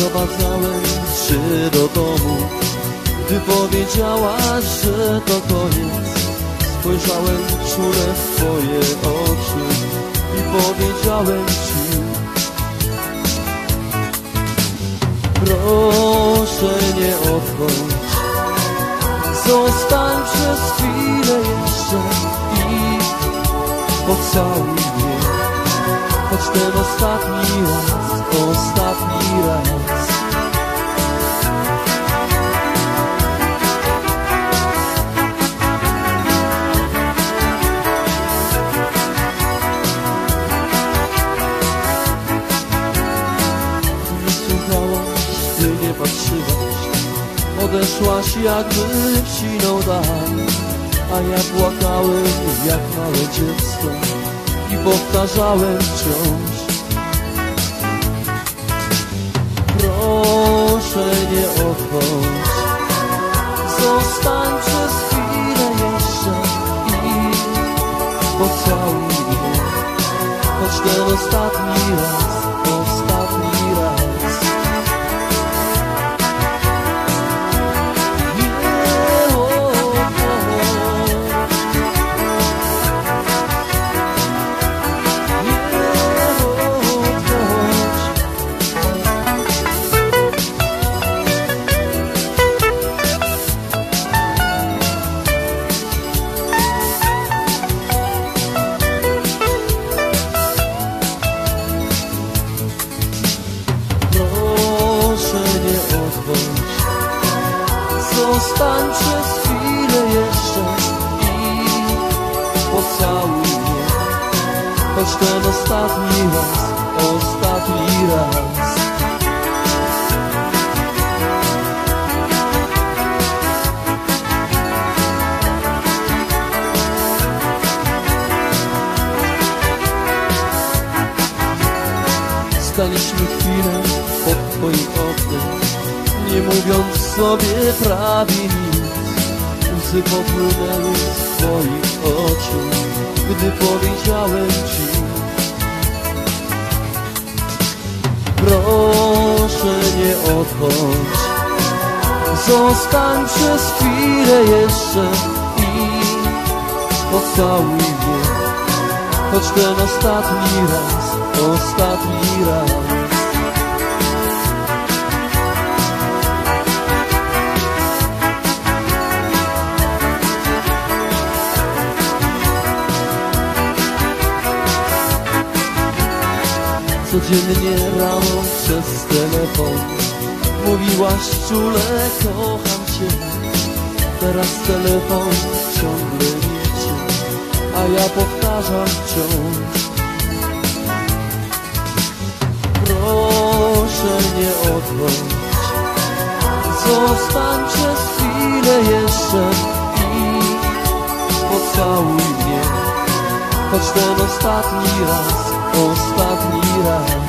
Doprowadzałem się do domu. Gdy powiedziałaś, że to koniec. Spojrzałem czule w twoje oczy I powiedziałem ci Proszę nie odchodź. Zostań przez chwilę jeszcze I pocałuj mnie Choć ten ostatni raz ostatni raz. Nie słuchałaś, ty nie patrzyłaś. Odeszłaś jakby w siną dal A ja płakałem jak małe dziecko I powtarzałem wciąż Choć ten odchodź Zostań przez chwilę jeszcze I pocałuj mnie. Choć ten ostatni raz, ostatni raz. Staliśmy chwilę pod twoim Nie mówiąc sobie prawie nic Łzy popłynęły z twoich oczu Gdy powiedziałem ci Proszę nie odchodź. Zostań przez chwilę jeszcze I pocałuj mnie. Choć ten ostatni raz, ostatni Codziennie rano przez telefon. Mówiłaś czule kocham cię. Teraz telefon ciągle liczy A ja powtarzam wciąż Proszę nie odchodź Zostań przez chwilę jeszcze I pocałuj mnie. Choć ten ostatni raz, ostatni raz